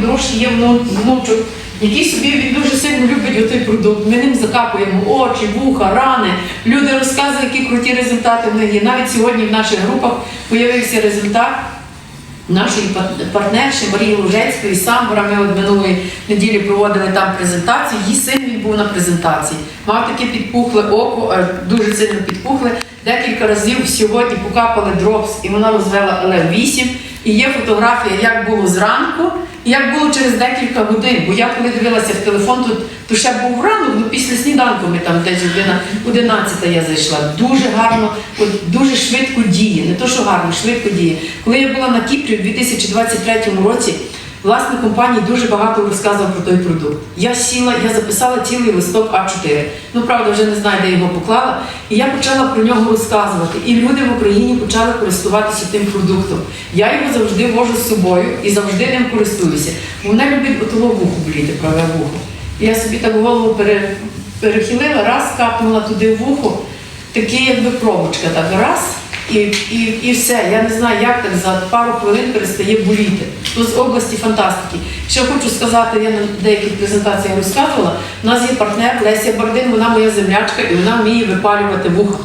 подорожчі є внучок, який собі він дуже сильно любить отой продукт. Ми ним закапуємо очі, вуха, рани. Люди розказують, які круті результати в них є. Навіть сьогодні в наших групах появився результат нашої партнерші Марії Лужецької Самбора. Ми от минулої неділі проводили там презентацію. Її син він був на презентації. Мав таке підпухле око, е, дуже сильно підпухле. Декілька разів сьогодні покапали дропс, і вона розвела ЛФ-8. І є фотографія, як було зранку, і як було через декілька годин. Бо я коли дивилася в телефон, то, то ще був ранок, ну після сніданку ми там десь година 11 я зайшла. Дуже гарно, от дуже швидко діє. Не то, що гарно, швидко діє. Коли я була на Кіпрі в 2023 році, власник компанії дуже багато розказував про той продукт. Я сіла, я записала цілий листок А4. Ну правда, вже не знаю, де його поклала. І я почала про нього розказувати. І люди в Україні почали користуватися тим продуктом. Я його завжди вожу з собою і завжди ним користуюся. Мене любить отого вухо боліти, праве вухо. Я собі так голову пере, перехилила, раз капнула туди в вухо, такий якби пробочка, так раз. І, і, і все. Я не знаю, як так за пару хвилин перестає боліти. То з області фантастики. Ще хочу сказати, я на деяких презентаціях розказувала. У нас є партнер Леся Бардин, вона моя землячка, і вона вміє випалювати вуха.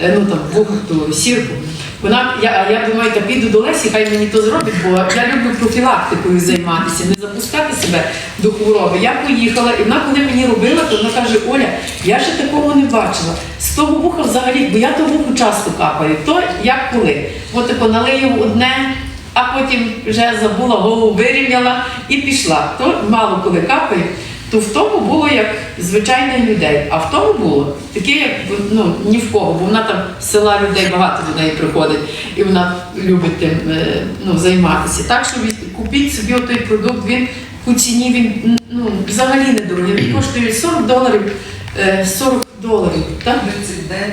Е, Ну там вуха ту сірку. Вона, я, я думаю, та піду до Лесі, хай мені то зробить, бо я люблю профілактикою займатися, не запускати себе до хвороби. Я поїхала, і вона коли мені робила, то вона каже, Оля, я ще такого не бачила. З того вуха взагалі, бо я того вуху часто капаю, то як коли. От тако налию одне, а потім вже забула, голову вирівняла і пішла. То мало коли капаю. То в тому було як звичайних людей, а в тому було таке, як ну ні в кого, бо вона там з села людей багато до неї приходить, і вона любить тим е, ну, займатися. Так що від- купіть собі той продукт, він по ціні він ну, взагалі не дорогий. Він коштує 40 доларів, е, 40 доларів, так? 39.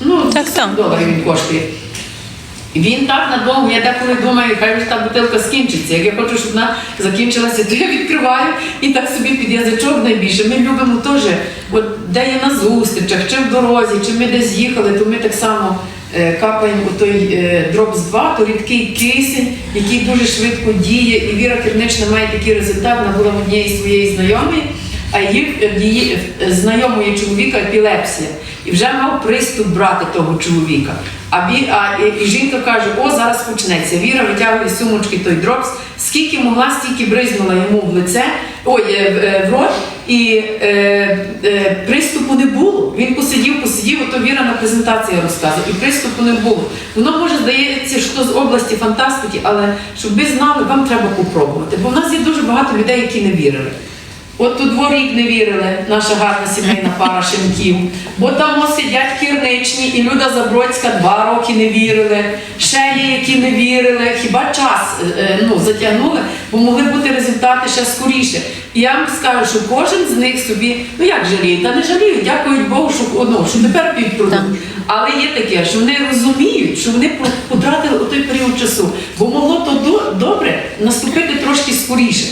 Ну, Так, 40 так. доларів він коштує. Він так надовго, я деколи думаю, хай вже та бутилка скінчиться. Як я хочу, щоб вона закінчилася, то я відкриваю і так собі під язичок найбільше. Ми любимо теж, от де є на зустрічах, чи в дорозі, чи ми десь їхали, то ми так само е, капаємо у той е, дропс 2, то рідкий кисень, який дуже швидко діє. І Віра Кернична має такий результат, вона була в однієї своєї знайомої, а її, в її е, знайомої чоловіка епілепсія. І вже мав приступ брати того чоловіка. А, бі, а і, і жінка каже: о, зараз почнеться. Віра витягує з сумочки той дропс, скільки могла, стільки бризнула йому в лице, ой, е, в, е, в рот, і е, е, приступу не було. Він посидів, посидів, ото Віра на презентації розказує, і приступу не було. Воно може здається, що з області фантастики, але щоб ви знали, вам треба попробувати. Бо в нас є дуже багато людей, які не вірили. От тут дворік не вірили, наша гарна сімейна пара шинків. От там сидять кірничні, і Люда Забродська два роки не вірили. Ще є, які не вірили. Хіба час е, е, ну, затягнули, бо могли бути результати ще скоріше. І я вам скажу, що кожен з них собі, ну як жаліє, та не жаліють, дякують Богу, що, ну, що тепер продукт. Але є таке, що вони розуміють, що вони потратили той період часу, бо могло то до- добре наступити трошки скоріше.